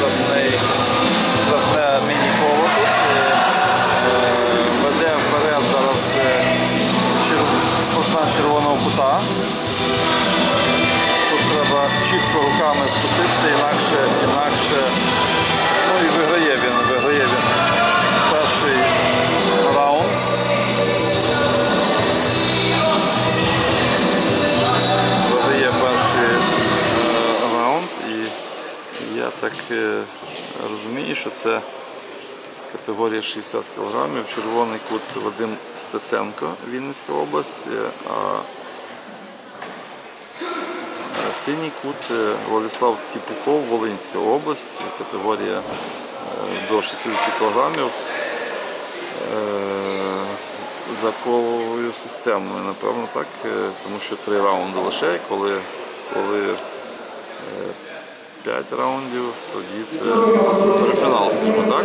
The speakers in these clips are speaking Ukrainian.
влучає, власне міні-коло тут. Е, е, Веде вперед зараз е, з червоного кута. Тут треба чітко руками спуститися, інакше, інакше. Розумію, що це категорія 60 кг. Червоний кут Вадим Стеценко, Вінницька область, е, а е, синій кут е, Владислав Тіпуков, Волинська область, категорія до 60 кг. За коловою системою, напевно, так, тому що три раунди лише, коли, коли 5 раундів, тоді це суперфінал, скажімо так.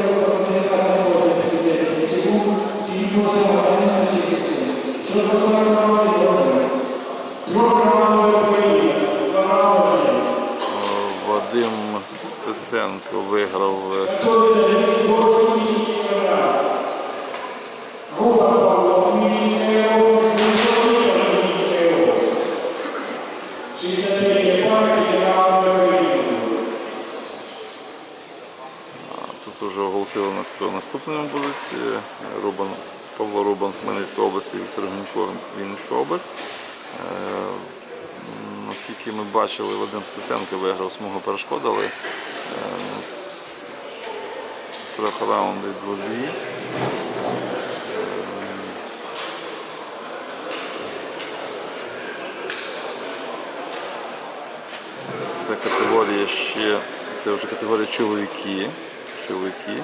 Оголосили хто наступними будуть. Е, Рубан, Павло Рубан, Хмельницька область Віктор Гунько, Вінницька область. Е, Наскільки ми бачили, Вадим Стеценко виграв смугу перешкод, але е, трохи раунди двобій. Це категорія ще, це вже категорія чоловіки. Чоловіки.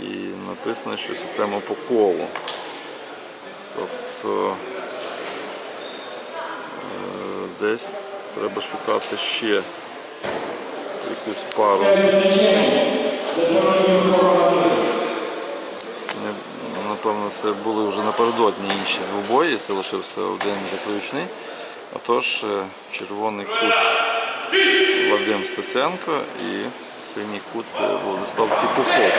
І написано, що система по колу. Тобто е, десь треба шукати ще якусь пару. Напевно, це були вже напередодні інші двобої, це лишився один заключний. Отож, е, червоний кут Вадим Стеценко і синій кут Владислав Тіпухов. Е,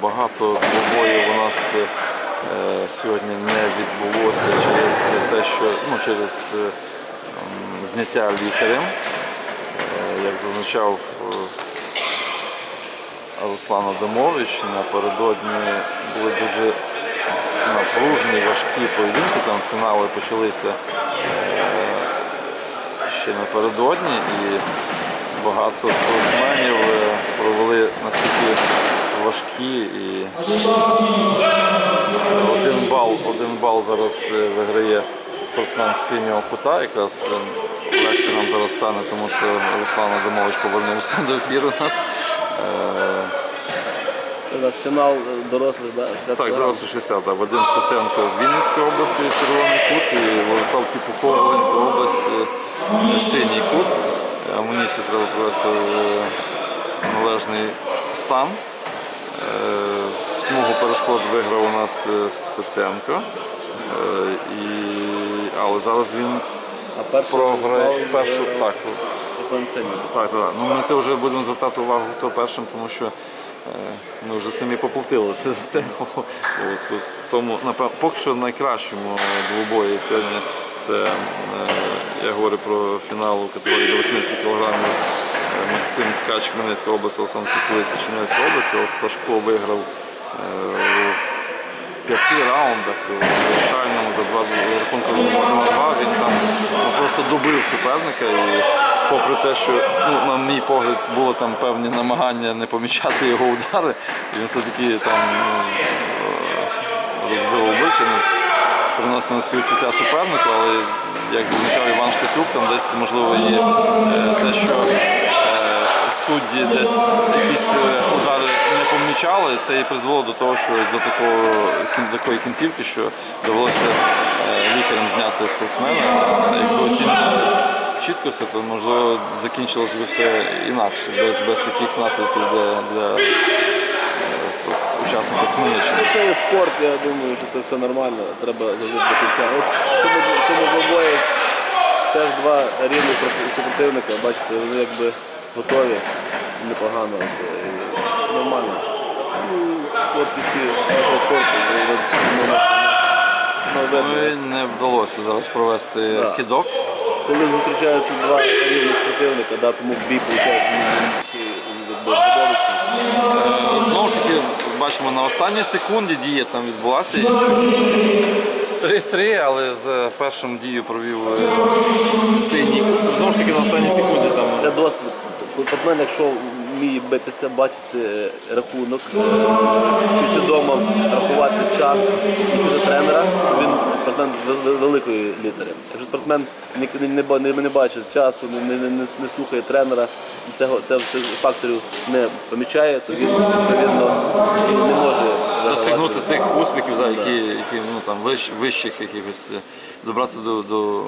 Багато двобоїв у нас е, сьогодні не відбулося через те, що ну, через е, зняття лікарем. Як зазначав Руслан Адамович, напередодні були дуже напружені, важкі поєдинки, там фінали почалися е, ще напередодні і багато спортсменів е, провели настільки важкі і один бал, один бал зараз е, виграє спортсмен з синього кута. Якраз легше нам зараз стане, тому що Руслан Адамович повернувся до ефіру нас. Нас фінал е, дорослих, да? 60 Так, кілограм. 60, так. Вадим Стеценко з Вінницької області, червоний кут, і Владислав Тіпухов, Волинська область, е, синій кут. Е, Амуніцію треба привести в належний стан. Смугу перешкод виграв у нас Стеценко. І... Але зараз він А програє першу. Так, так, так. Ну, ми це вже будемо звертати увагу, хто першим, тому що ми вже самі поповтили це. це. От, от, тому поки що найкращому двобої сьогодні це е, я говорю про фінал у категорії до 80 кг Максим Ткач Хмельницька область, Олександр Кислиця Чернівецька область. Сашко виграв е, у п'яти раундах у вирішальному за два за рахунком 2 він там просто добив суперника і попри те, що ну, на мій погляд було там певні намагання не помічати його удари, він все-таки там ну, розбив обличчя, ну, приносив співчуття супернику, але як зазначав Іван Штефюк, там десь можливо є е, те, що е, судді десь якісь е, удари не помічали, це і призвело до того, що до такого кін- такої кінцівки, що довелося е, лікарям зняти спортсмена. Якби оцінювали чітко все, то можливо закінчилося б це інакше, без, без таких наслідків для, для е, спо- учасника Смілянщини. Це є спорт, я думаю, що це все нормально, треба зажити до кінця. От в цьому, двобої теж два рівних супротивника, бачите, вони якби готові непогано. Це нормально. Хлопці всі спорту, ну, ну, видно. Ну, і не вдалося зараз провести Да. кидок. Коли зустрічаються два рівних противника, да, тому бій виходить. Е, Знову ж таки, бачимо, на останній секунді дія там відбулася. 3-3, але за першим дію провів е, синій. Знову ж таки, на останній секунді там. Це досвід. Спортсмен, якщо вміє битися, бачити е, рахунок, е, підсвідомо рахувати час і чути тренера, він спортсмен з великої літери. Якщо спортсмен не, не, не, не, бачить часу, не, не, не, не слухає тренера, цього це, факторів не помічає, то він відповідно не може. Досягнути тих успіхів, да, які, які ну, там, вищ, вищих якихось, е, добратися до, до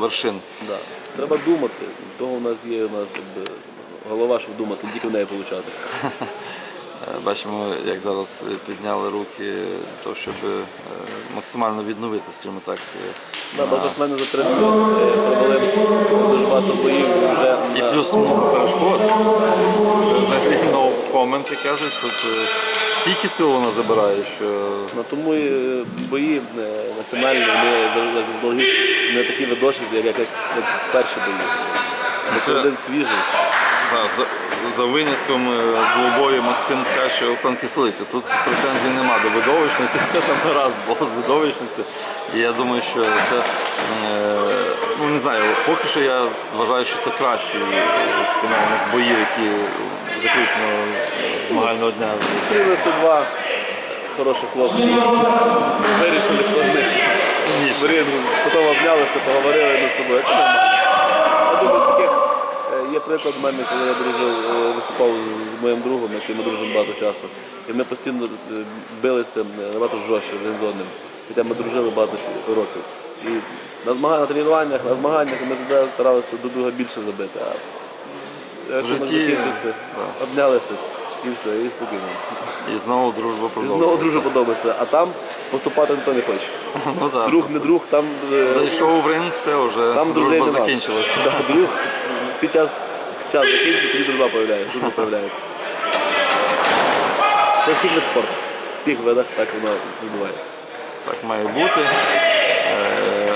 вершин. Да. Треба думати. Того у нас є у нас якби, голова, щоб думати, тільки в неї получати. Е, Бачимо, як зараз підняли руки, то, щоб е, максимально відновити, скажімо так. е, Да, багато з мене за три провели дуже багато боїв вже І на плюс много перешкод. Це взагалі no коменти кажуть. Тут стільки сил вона забирає, що на тому і бої на фіналі вони заздалегідь не такі видовищні, як, як, як перші бої. Це- один свіжий. За, за винятком е, двобою Максим Ткач Олександр Киселиця. Тут претензій нема до видовищності, все там гаразд було з видовищністю. І я думаю, що це е, ну не знаю, поки що я вважаю, що це кращий з фінальних боїв, які заключного змагального дня. Зустрілися два хороших хлопці. Вирішили, хто з них Сильніше. Потім обнялися, поговорили між собою. Я думаю, є приклад в мене, коли я дружив, е, виступав з- моїм другом, яким ми дружимо багато часу. І ми постійно е, билися е, набагато жорстче один з одним. Хоча ми дружили багато років. І на змаганнях, на тренуваннях, на змаганнях ми завжди старалися до друга більше забити. А якщо ми закінчився, обнялися і все, і спокійно. І знову дружба І знову дуже подобається. А там поступати ніхто не хоче. Ну, так. Друг не друг, там, Зайшов в ринг, все, вже там дружба закінчилась. Да, друг під час час закінчиться, тоді дружба появляється. Дружба появляється. Це в всіх видах спорту. В всіх видах так воно відбувається. Так має бути. Е,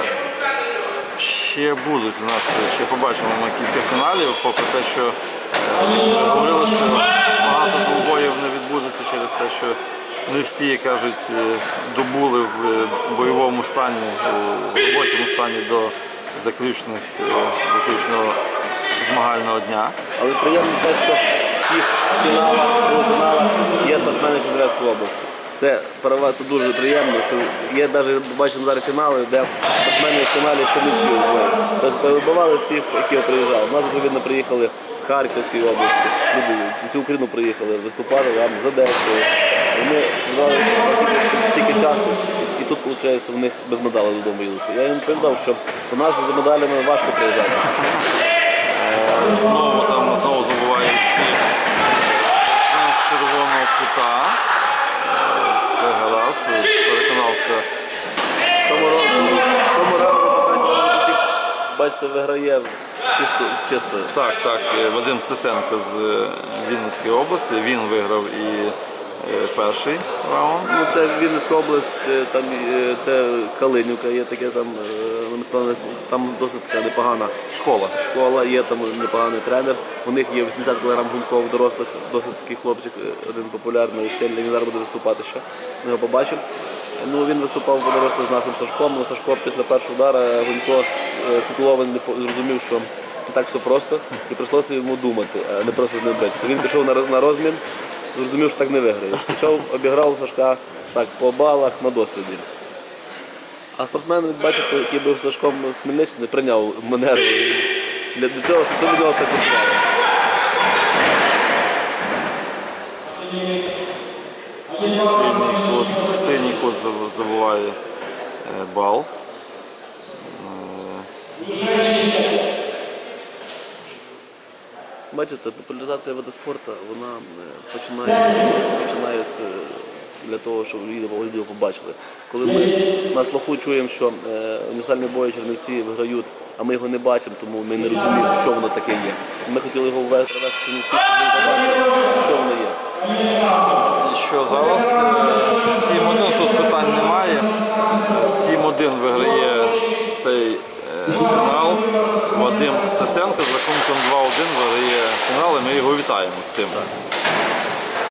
Ще будуть у нас, ще побачимо ми кілька фіналів, попри те, що е, вже говорили, що багато двобоїв не відбудеться через те, що не всі, як кажуть, е, добули в бойовому стані, у робочому стані до заключних, заключного змагального дня. Але приємно те, що в всіх фіналах, полуфіналах є спортсмени Чернівецької області. Це перевага, це дуже приємно, що є навіть бачимо зараз фінали, де спортсмени в фіналі ще не всі вбили. Тобто перебували всіх, які приїжджали. У нас відповідно приїхали з Харківської області, люди з всю Україну приїхали, виступали там, з Одеської. І Ми зібрали стільки часу, і тут виходить в них без медалей додому їдуть. Я їм повідомив, що у нас за медалями важко приїжджати. Знову там знову забуває очки з червоного кута. Все гаразд, переконався. Цьому раунді, цьому раунді бачите, виграє чисто, чисто. Так, так, Вадим Стеценко з е, Вінницької області. Він виграв і перший раунд. Ну, це Вінницька область, е, там е, це Калинівка, є таке там, е, там досить така непогана Школа. школа, є там непоганий тренер. У них є 80 кг гунков дорослих, досить такий хлопчик, е, один популярний, сильний, він зараз буде виступати ще. Ми його побачимо. Ну, він виступав по дорослих з нашим Сашком, але Сашко після першого удара Гунько е, Кутловин не зрозумів, що не так все просто, і прийшлося йому думати, а не просто з ним битися. Він пішов на розмін, зрозумів, що так не виграє. Почав, обіграв Сашка так, по балах на досвіді. А спортсмен, бачите, який був Сашком з Хмельниччини, прийняв манеру. Для, цього, що це до це коштувало. Синій здоб- здобуває е, бал. Бачите, популяризація виду спорту, вона е, починається, починається для того, щоб відео побачили. Коли ми на слуху чуємо, що е, універсальний бой Чернівці виграють, а ми його не бачимо, тому ми не розуміємо, що воно таке є. Ми хотіли його ввести в Чернівці, що воно є. І що зараз е, 7-1 тут питань немає. Е, 7-1 виграє цей е, фінал. Вадим Стеценко з рахунком 2-1 виграє фінал, і ми його вітаємо з цим.